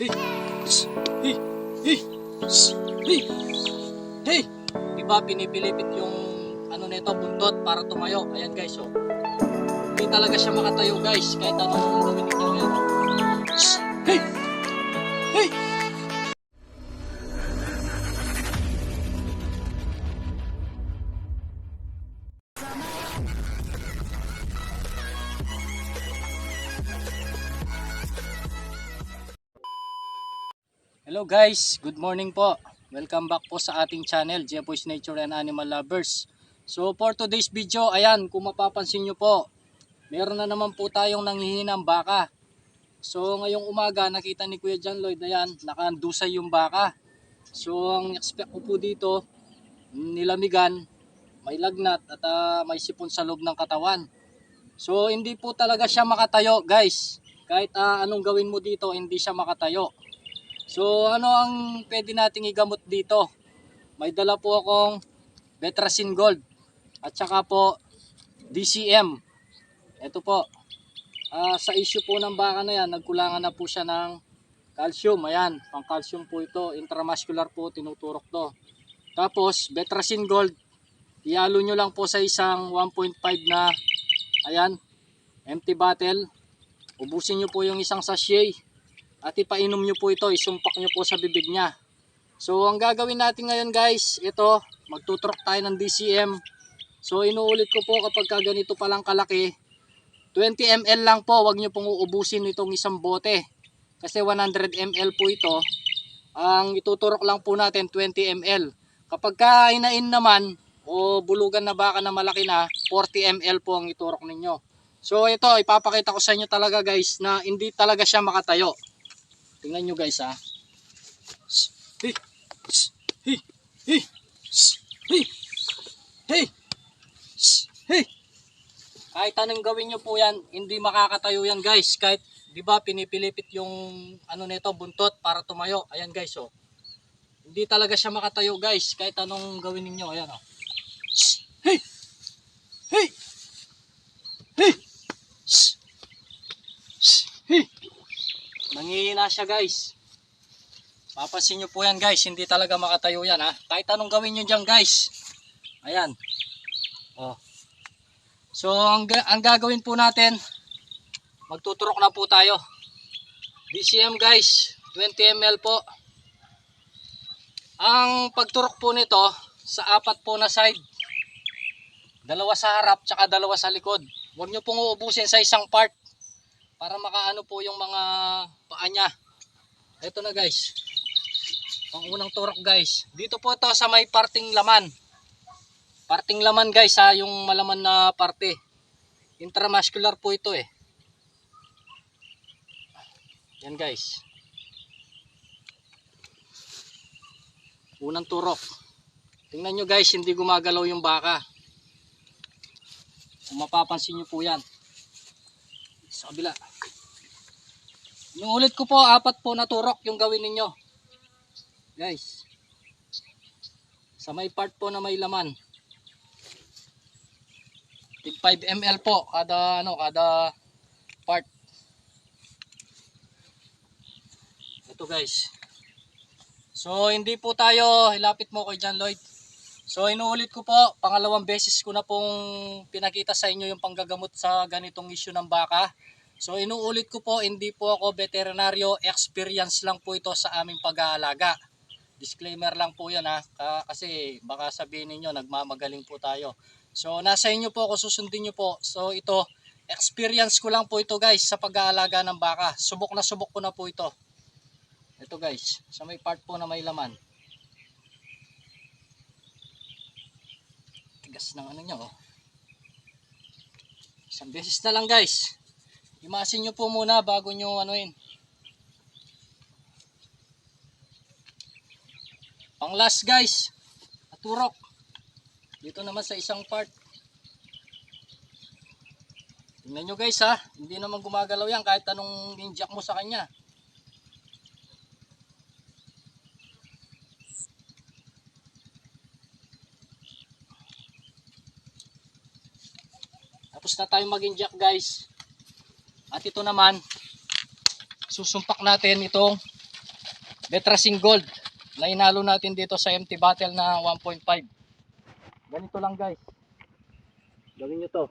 Hey! Hey! Hey! Hey! Hey! Di ba pinipilipit yung ano nito, buntot para tumayo? Ayan guys, oh. Hindi talaga siya makatayo guys, kahit anong gawin. Shh! Hey! Hey! Hello guys, good morning po. Welcome back po sa ating channel, Jepoy's Nature and Animal Lovers. So for today's video, ayan, kung mapapansin nyo po, meron na naman po tayong nanghihinang baka. So ngayong umaga, nakita ni Kuya John Lloyd, ayan, nakandusay yung baka. So ang expect ko po dito, nilamigan, may lagnat at ah, may sipon sa loob ng katawan. So hindi po talaga siya makatayo guys. Kahit ah, anong gawin mo dito, hindi siya makatayo. So ano ang pwede nating igamot dito? May dala po akong Betracin Gold at saka po DCM. Ito po. Ah, sa issue po ng baka na yan, nagkulangan na po siya ng calcium. Ayan, pang calcium po ito. Intramuscular po, tinuturok to. Tapos, Betracin Gold. Ihalo nyo lang po sa isang 1.5 na, ayan, empty bottle. Ubusin nyo po yung isang sachet at ipainom nyo po ito, isumpak nyo po sa bibig niya. So ang gagawin natin ngayon guys, ito, magtutrok tayo ng DCM. So inuulit ko po kapag ka ganito palang kalaki, 20 ml lang po, wag nyo pong uubusin itong isang bote. Kasi 100 ml po ito, ang ituturok lang po natin 20 ml. Kapag ka inain naman, o bulugan na baka na malaki na, 40 ml po ang iturok ninyo. So ito, ipapakita ko sa inyo talaga guys na hindi talaga siya makatayo. Tingnan nyo guys ha. Hey! Hey! Hey! Hey! Hey! Hey! Kahit anong gawin nyo po yan, hindi makakatayo yan guys. Kahit, di ba, pinipilipit yung ano nito, buntot para tumayo. Ayan guys, oh. Hindi talaga siya makatayo guys. Kahit anong gawin ninyo. Ayan, oh. Hey! Hey! Hey! Shh, Shh, Hey! Nangihina siya guys. Papansin nyo po yan guys, hindi talaga makatayo yan ha. Kahit anong gawin nyo dyan guys. Ayan. Oh. So ang, ang gagawin po natin, magtuturok na po tayo. DCM guys, 20 ml po. Ang pagturok po nito, sa apat po na side. Dalawa sa harap, tsaka dalawa sa likod. Huwag nyo pong uubusin sa isang part para makaano po yung mga paa niya. Ito na guys. Ang unang turok guys. Dito po ito sa may parting laman. Parting laman guys ha, yung malaman na parte. Intramuscular po ito eh. Yan guys. Unang turok. Tingnan nyo guys, hindi gumagalaw yung baka. Kung mapapansin nyo po yan sa kabila. Yung ulit ko po, apat po na turok yung gawin ninyo. Guys. Sa may part po na may laman. Tig 5 ml po kada ano, kada part. Ito guys. So hindi po tayo, hilapit mo kay John Lloyd. So inuulit ko po, pangalawang beses ko na pong pinakita sa inyo yung panggagamot sa ganitong issue ng baka. So inuulit ko po, hindi po ako veterinaryo, experience lang po ito sa aming pag-aalaga. Disclaimer lang po yan ha, Ka- kasi baka sabihin ninyo nagmamagaling po tayo. So nasa inyo po ako susundin nyo po. So ito, experience ko lang po ito guys sa pag-aalaga ng baka. Subok na subok ko na po ito. Ito guys, sa may part po na may laman. Tigas ng ano nyo oh. Isang beses na lang guys. Imasin nyo po muna bago nyo anuin. Pang last guys. Naturok. Dito naman sa isang part. Tingnan nyo guys ha. Hindi naman gumagalaw yan kahit anong inject mo sa kanya. Tapos na tayo mag-inject guys. At ito naman, susumpak natin itong Betrasing Gold na inalo natin dito sa empty bottle na 1.5. Ganito lang guys. Gawin nyo to.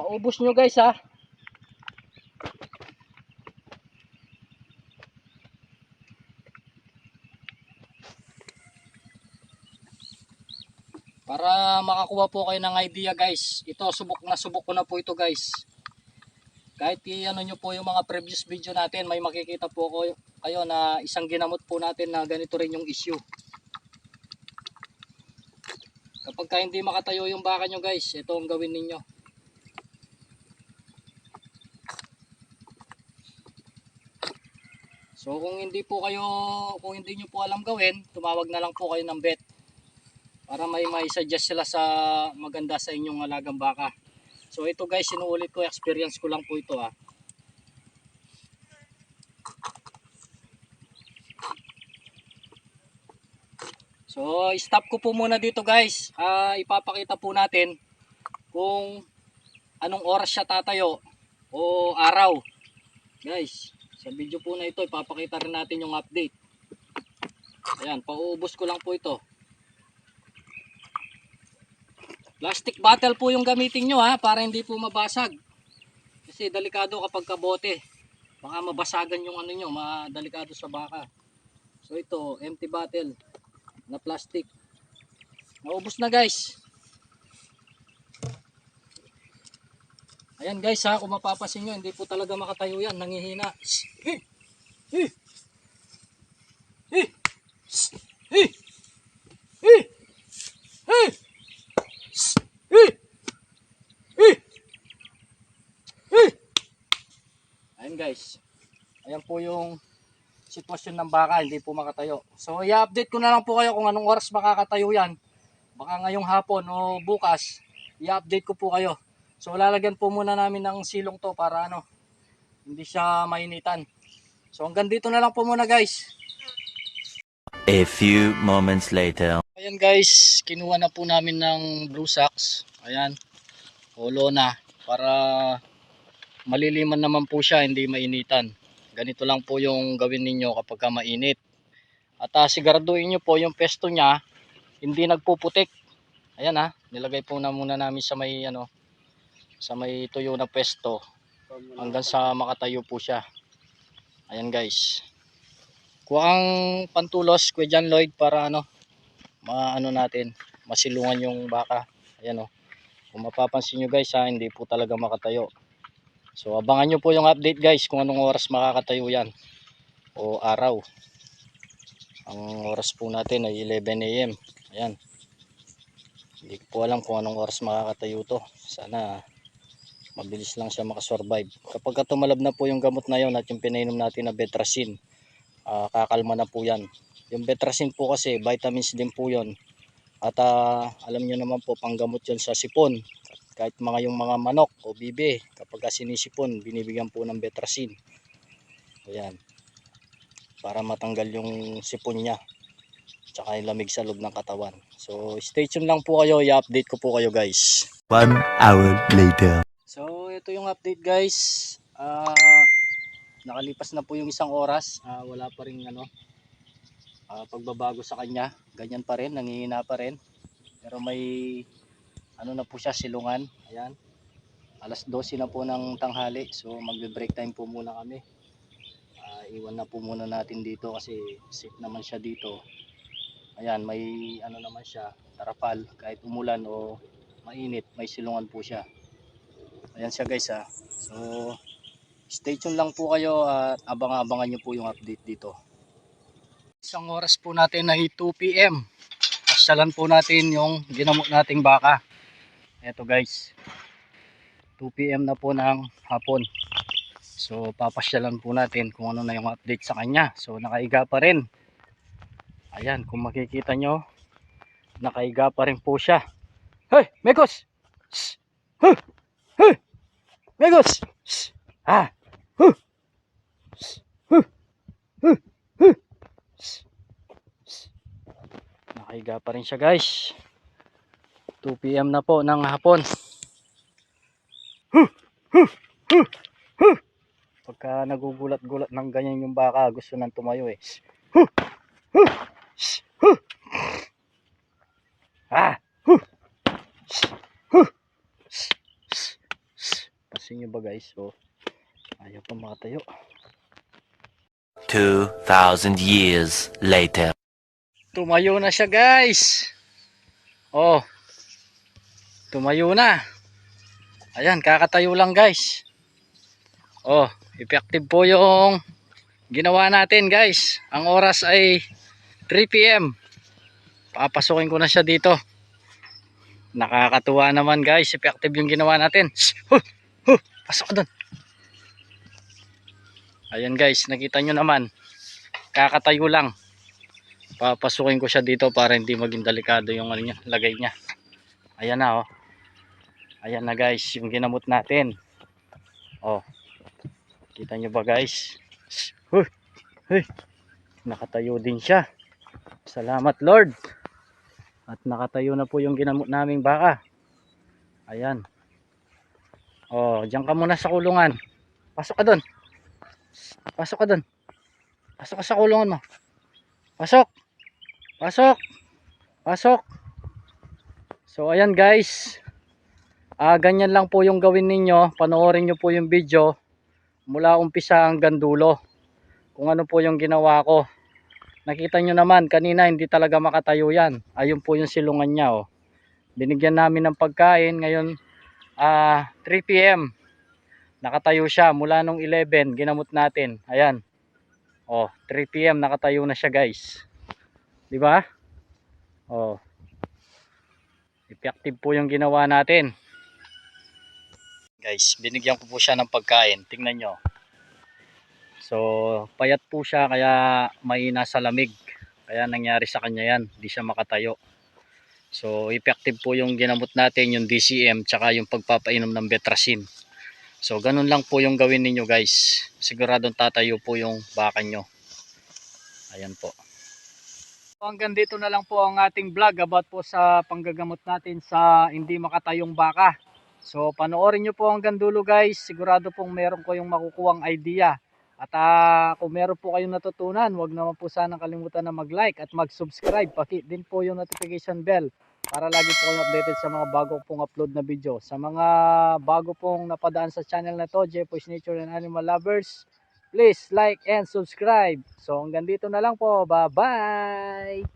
Paubos nyo guys ha. Para makakuha po kayo ng idea guys. Ito subok na subok ko na po ito guys. Kahit i-ano nyo po yung mga previous video natin, may makikita po ko, kayo na isang ginamot po natin na ganito rin yung issue. Kapag ka hindi makatayo yung baka nyo guys, ito ang gawin ninyo. So kung hindi po kayo, kung hindi nyo po alam gawin, tumawag na lang po kayo ng vet para may may suggest sila sa maganda sa inyong alagang baka. So ito guys, sinuulit ko, experience ko lang po ito ah. So stop ko po muna dito guys. Ah, ipapakita po natin kung anong oras siya tatayo o araw. Guys, sa video po na ito, ipapakita rin natin yung update. Ayan, pauubos ko lang po ito. Plastic bottle po yung gamitin nyo ha, para hindi po mabasag. Kasi delikado kapag kabote. Baka mabasagan yung ano nyo, madelikado sa baka. So ito, empty bottle na plastic. Naubos na guys. Ayan guys ha, kung mapapasin nyo, hindi po talaga makatayo yan, nangihina. Eh! Eh! Eh! Eh! Eh! Eh! Eh! Eh! Ayan guys. Ayan po yung sitwasyon ng baka, hindi po makatayo. So i-update ko na lang po kayo kung anong oras makakatayo yan. Baka ngayong hapon o bukas, i-update ko po kayo. So lalagyan po muna namin ng silong to para ano, hindi siya mainitan. So hanggang dito na lang po muna guys. A few moments later. Ayan guys, kinuha na po namin ng blue socks. Ayan, holo na para maliliman naman po siya, hindi mainitan. Ganito lang po yung gawin ninyo kapag ka mainit. At uh, siguraduhin nyo po yung pesto niya, hindi nagpuputik. Ayan ha, nilagay po na muna namin sa may ano, sa may tuyo na pesto hanggang sa makatayo po siya. Ayan guys. Kuha ang pantulos, Kuya John Lloyd para ano, maano natin, masilungan yung baka. Ayan o. Kung mapapansin nyo guys ha, hindi po talaga makatayo. So abangan nyo po yung update guys kung anong oras makakatayo yan. O araw. Ang oras po natin ay 11 a.m. Ayan. Hindi ko po alam kung anong oras makakatayo to. Sana mabilis lang siya makasurvive. Kapag ka tumalab na po yung gamot na yon at yung pinainom natin na betrasin, ah, kakalma na po yan. Yung betrasin po kasi vitamins din po yon at ah, alam nyo naman po, panggamot yun sa sipon. Kahit mga yung mga manok o bibe, kapag sinisipon, binibigyan po ng betrasin. Ayan. Para matanggal yung sipon niya. Tsaka yung lamig sa loob ng katawan. So, stay tuned lang po kayo. I-update ko po kayo guys. One hour later. So, ito yung update guys. Ah, nakalipas na po yung isang oras. Ah, wala pa rin ano, ah, pagbabago sa kanya. Ganyan pa rin, nangihina pa rin. Pero may ano na po siya, silungan. Ayan. Alas 12 na po ng tanghali. So, magbe-break time po muna kami. Ah, iwan na po muna natin dito kasi safe naman siya dito. Ayan, may ano naman siya, tarapal. Kahit umulan o mainit, may silungan po siya. Ayan siya guys ha. So, stay tuned lang po kayo at abang-abangan nyo po yung update dito. Isang oras po natin ay 2 p.m. Pasyalan po natin yung ginamot nating baka. Eto guys. 2 p.m. na po ng hapon. So, papasyalan po natin kung ano na yung update sa kanya. So, nakaiga pa rin. Ayan, kung makikita nyo, nakaiga pa rin po siya. Hey, Mekos! Huh! Huh! Mekos! Ah! Huh! Huh! Huh! Huh! Nakahiga pa rin siya guys. 2 p.m. na po ng hapon. Pagka nagugulat-gulat ng ganyan yung baka, gusto nang tumayo eh. Ah! Pasin nyo ba guys? Oh. Ayaw pa makatayo. 2,000 years later. Tumayo na siya guys. Oh. Tumayo na. Ayan, kakatayo lang guys. Oh, effective po yung ginawa natin guys. Ang oras ay 3 p.m. Papasukin ko na siya dito. Nakakatuwa naman guys. Effective yung ginawa natin. Huh! Huh! Pasok dun. Ayan guys, nakita nyo naman. Kakatayo lang papasukin ko siya dito para hindi maging delikado yung ano niya, lagay niya. Ayan na oh. Ayan na guys, yung ginamot natin. Oh. Kita nyo ba guys? Huy. Huy. Nakatayo din siya. Salamat Lord. At nakatayo na po yung ginamot naming baka. Ayan. Oh, diyan ka muna sa kulungan. Pasok ka doon. Pasok ka doon. Pasok ka sa kulungan mo. Pasok. Pasok. Pasok. So ayan guys. Ah ganyan lang po yung gawin ninyo. Panoorin niyo po yung video mula umpisa hanggang dulo. Kung ano po yung ginawa ko. Nakita nyo naman kanina hindi talaga makatayo yan. Ayun po yung silungan niya oh. Binigyan namin ng pagkain ngayon ah 3 PM. Nakatayo siya mula nung 11 ginamot natin. Ayan. Oh, 3 PM nakatayo na siya, guys. 'Di ba? Oh. Effective po yung ginawa natin. Guys, binigyan ko po siya ng pagkain. Tingnan nyo. So, payat po siya kaya mahina sa lamig. Kaya nangyari sa kanya yan. Hindi siya makatayo. So, effective po yung ginamot natin, yung DCM, tsaka yung pagpapainom ng Betracin. So, ganun lang po yung gawin ninyo guys. Siguradong tatayo po yung baka nyo. Ayan po. Hanggang dito na lang po ang ating vlog about po sa panggagamot natin sa hindi makatayong baka. So, panoorin nyo po hanggang dulo guys. Sigurado pong meron ko yung makukuhang idea. At ah, kung meron po kayong natutunan, wag naman po sanang kalimutan na mag-like at mag-subscribe. Paki din po yung notification bell para lagi po kayong updated sa mga bago pong upload na video. Sa mga bago pong napadaan sa channel na to, Jepo's Nature and Animal Lovers, please like and subscribe. So hanggang dito na lang po. Bye-bye!